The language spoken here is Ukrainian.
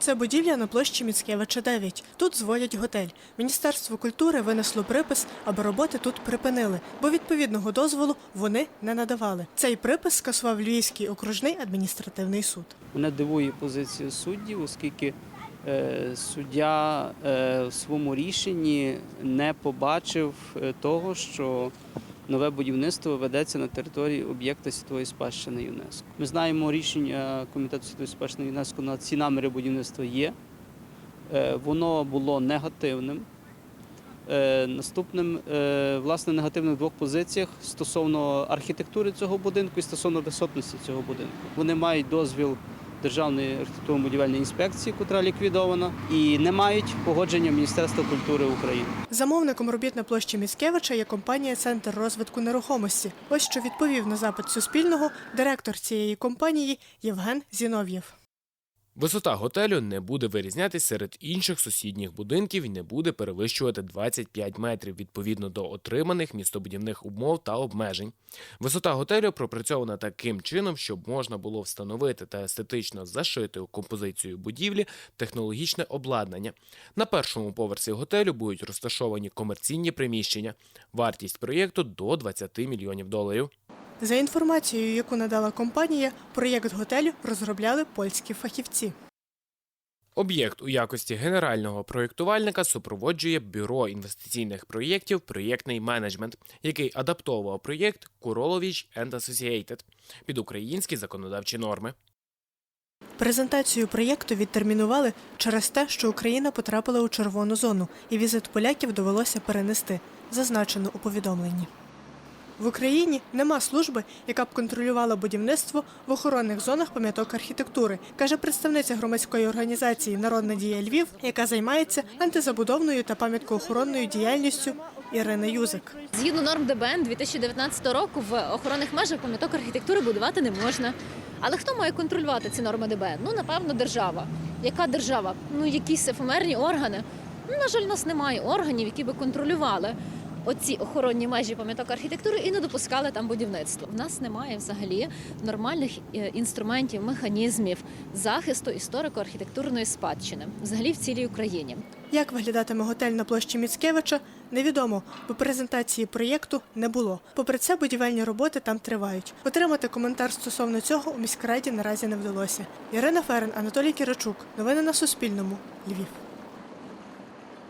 Це будівля на площі Міцкевича 9. Тут зводять готель. Міністерство культури винесло припис, аби роботи тут припинили, бо відповідного дозволу вони не надавали. Цей припис скасував Львівський окружний адміністративний суд. Мене дивує позиція суддів, оскільки е, суддя е, в своєму рішенні не побачив е, того, що нове будівництво ведеться на території об'єкта світової спадщини ЮНЕСКО. Ми знаємо рішення Комітету світової спадщини ЮНЕСКО на ці наміри будівництва є. Е, Воно було негативним. Е, Наступним, е, власне, негативним в двох позиціях стосовно архітектури цього будинку і стосовно висотності цього будинку. Вони мають дозвіл Державної архітектурно-будівельної інспекції, котра ліквідована, і не мають погодження Міністерства культури України. Замовником робіт на площі Міцкевича є компанія Центр розвитку нерухомості. Ось що відповів на запит Суспільного директор цієї компанії Євген Зінов'єв. Висота готелю не буде вирізнятися серед інших сусідніх будинків і не буде перевищувати 25 метрів відповідно до отриманих містобудівних умов та обмежень. Висота готелю пропрацьована таким чином, щоб можна було встановити та естетично зашити у композицію будівлі технологічне обладнання. На першому поверсі готелю будуть розташовані комерційні приміщення. Вартість проєкту до 20 мільйонів доларів. За інформацією, яку надала компанія, проєкт готелю розробляли польські фахівці. Об'єкт у якості генерального проєктувальника супроводжує бюро інвестиційних проєктів Проєктний менеджмент, який адаптовував проєкт Куролович and Associated під українські законодавчі норми. Презентацію проєкту відтермінували через те, що Україна потрапила у червону зону, і візит поляків довелося перенести, зазначено у повідомленні. В Україні нема служби, яка б контролювала будівництво в охоронних зонах пам'яток архітектури, каже представниця громадської організації Народна дія Львів, яка займається антизабудовною та пам'яткоохоронною діяльністю Ірина Юзик. Згідно норм ДБН 2019 року в охоронних межах пам'яток архітектури будувати не можна. Але хто має контролювати ці норми ДБН? Ну, напевно, держава. Яка держава? Ну, якісь ефемерні органи. Ну, на жаль, у нас немає органів, які би контролювали оці охоронні межі пам'яток архітектури і не допускали там будівництво. В нас немає взагалі нормальних е, інструментів, механізмів захисту історико-архітектурної спадщини, взагалі в цілій Україні. Як виглядатиме готель на площі Міцкевича, невідомо, бо презентації проєкту не було. Попри це, будівельні роботи там тривають. Отримати коментар стосовно цього у міськраді наразі не вдалося. Ірина Ферен, Анатолій Кірачук. Новини на Суспільному. Львів.